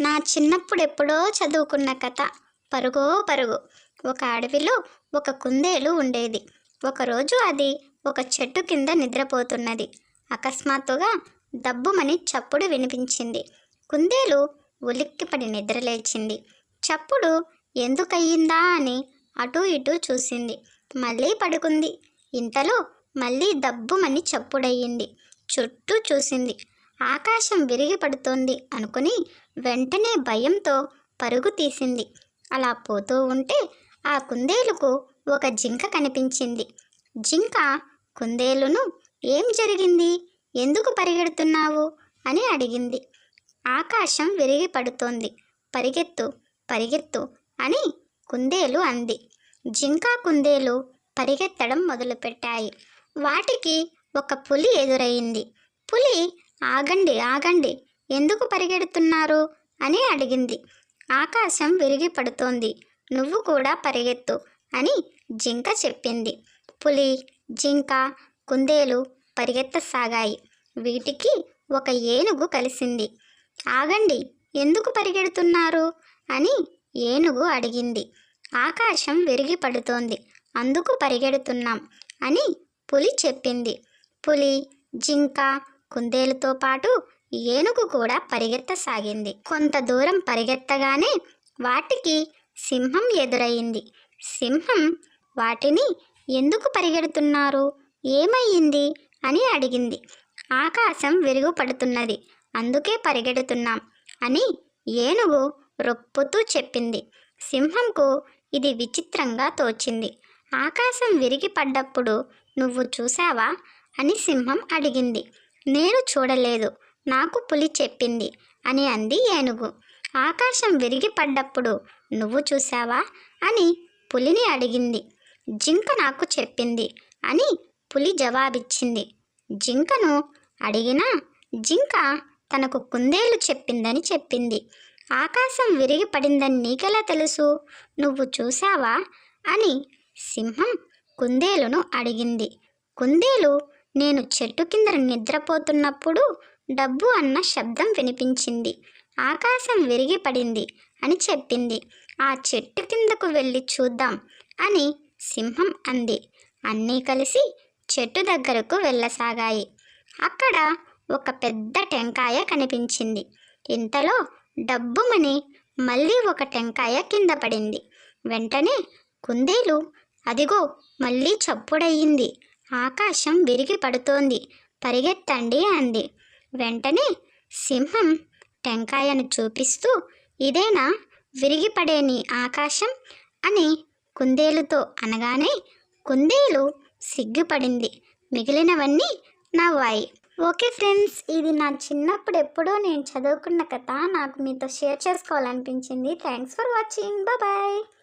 నా చిన్నప్పుడు ఎప్పుడో చదువుకున్న కథ. పరుగో పరుగు. ఒక అడవిలో ఒక కుందేలు ఉండేది. ఒకరోజు అది ఒక చెట్టు కింద నిద్రపోతున్నది. అకస్మాత్తుగా దబ్బుమని చప్పుడు వినిపించింది. కుందేలు ఉలిక్కిపడి నిద్రలేచింది. చప్పుడు ఎందుకయ్యిందా అని అటూ ఇటూ చూసింది. మళ్ళీ పడుకుంది. ఇంతలో మళ్ళీ దబ్బుమని చప్పుడయ్యింది. చుట్టూ చూసింది. ఆకాశం విరిగి పడుతోంది అనుకుని వెంటనే భయంతో పరుగు తీసింది. అలా పోతూ ఉంటే ఆ కుందేలుకు ఒక జింక కనిపించింది. జింక కుందేలును ఏం జరిగింది? ఎందుకు పరిగెడుతున్నావు? అని అడిగింది. ఆకాశం విరిగి పడుతోంది. పరిగెత్తు పరిగెత్తు అని కుందేలు అంది. జింక కుందేలు పరిగెత్తడం మొదలుపెట్టాయి. వాటికి ఒక పులి ఎదురయింది పులి ఆగండి ఆగండి ఎందుకు పరిగెడుతున్నారు? అని అడిగింది. ఆకాశం విరిగి పడుతోంది నువ్వు కూడా పరిగెత్తు అని జింక చెప్పింది. పులి జింక కుందేలు పరిగెత్తసాగాయి. వీటికి ఒక ఏనుగు కలిసింది. ఆగండి ఎందుకు పరిగెడుతున్నారు? అని ఏనుగు అడిగింది. ఆకాశం విరిగి పడుతోంది అందుకు పరిగెడుతున్నాం అని పులి చెప్పింది. పులి జింక కుందేలుతో పాటు ఏనుగు కూడా పరిగెత్తసాగింది. కొంత దూరం పరిగెత్తగానే వాటికి సింహం ఎదురయ్యింది సింహం వాటిని ఎందుకు పరిగెడుతున్నారు? ఏమయ్యింది? అని అడిగింది. ఆకాశం విరుగుపడుతున్నది. అందుకే పరిగెడుతున్నాం అని ఏనుగు రొప్పుతూ చెప్పింది. సింహంకు ఇది విచిత్రంగా తోచింది. ఆకాశం విరిగి పడ్డప్పుడు నువ్వు చూసావా అని సింహం అడిగింది. నేను చూడలేదు. నాకు పులి చెప్పింది అని అంది ఏనుగు. ఆకాశం విరిగి పడ్డప్పుడు నువ్వు చూసావా అని పులిని అడిగింది. జింక నాకు చెప్పింది అని పులి జవాబిచ్చింది. జింకను అడిగినా జింక తనకు కుందేలు చెప్పిందని చెప్పింది. ఆకాశం విరిగి పడిందని నీకెలా తెలుసు? నువ్వు చూసావా అని సింహం కుందేలును అడిగింది. కుందేలు నేను చెట్టు కింద నిద్రపోతున్నప్పుడు డబ్బు అన్న శబ్దం వినిపించింది. ఆకాశం విరిగి పడింది అని చెప్పింది. ఆ చెట్టు కిందకు వెళ్ళి చూద్దాం అని సింహం అంది. అన్నీ కలిసి చెట్టు దగ్గరకు వెళ్ళసాగాయి. అక్కడ ఒక పెద్ద టెంకాయ కనిపించింది. ఇంతలో డబ్బుమని మళ్ళీ ఒక టెంకాయ కింద పడింది. వెంటనే కుందేలు అదిగో మళ్ళీ చప్పుడయ్యింది ఆకాశం విరిగి పడుతోంది పరిగెత్తండి అంది. వెంటనే సింహం టెంకాయను చూపిస్తూ ఇదేనా? విరిగిపడే నీ ఆకాశం? అని కుందేలుతో అనగానే కుందేలు సిగ్గుపడింది. మిగిలినవన్నీ నవ్వాయి ఓకే ఫ్రెండ్స్ ఇది నా చిన్నప్పుడు ఎప్పుడో నేను చదువుకున్న కథ. నాకు మీతో share చేసుకోవాలనిపించింది. Thanks for watching. Bye.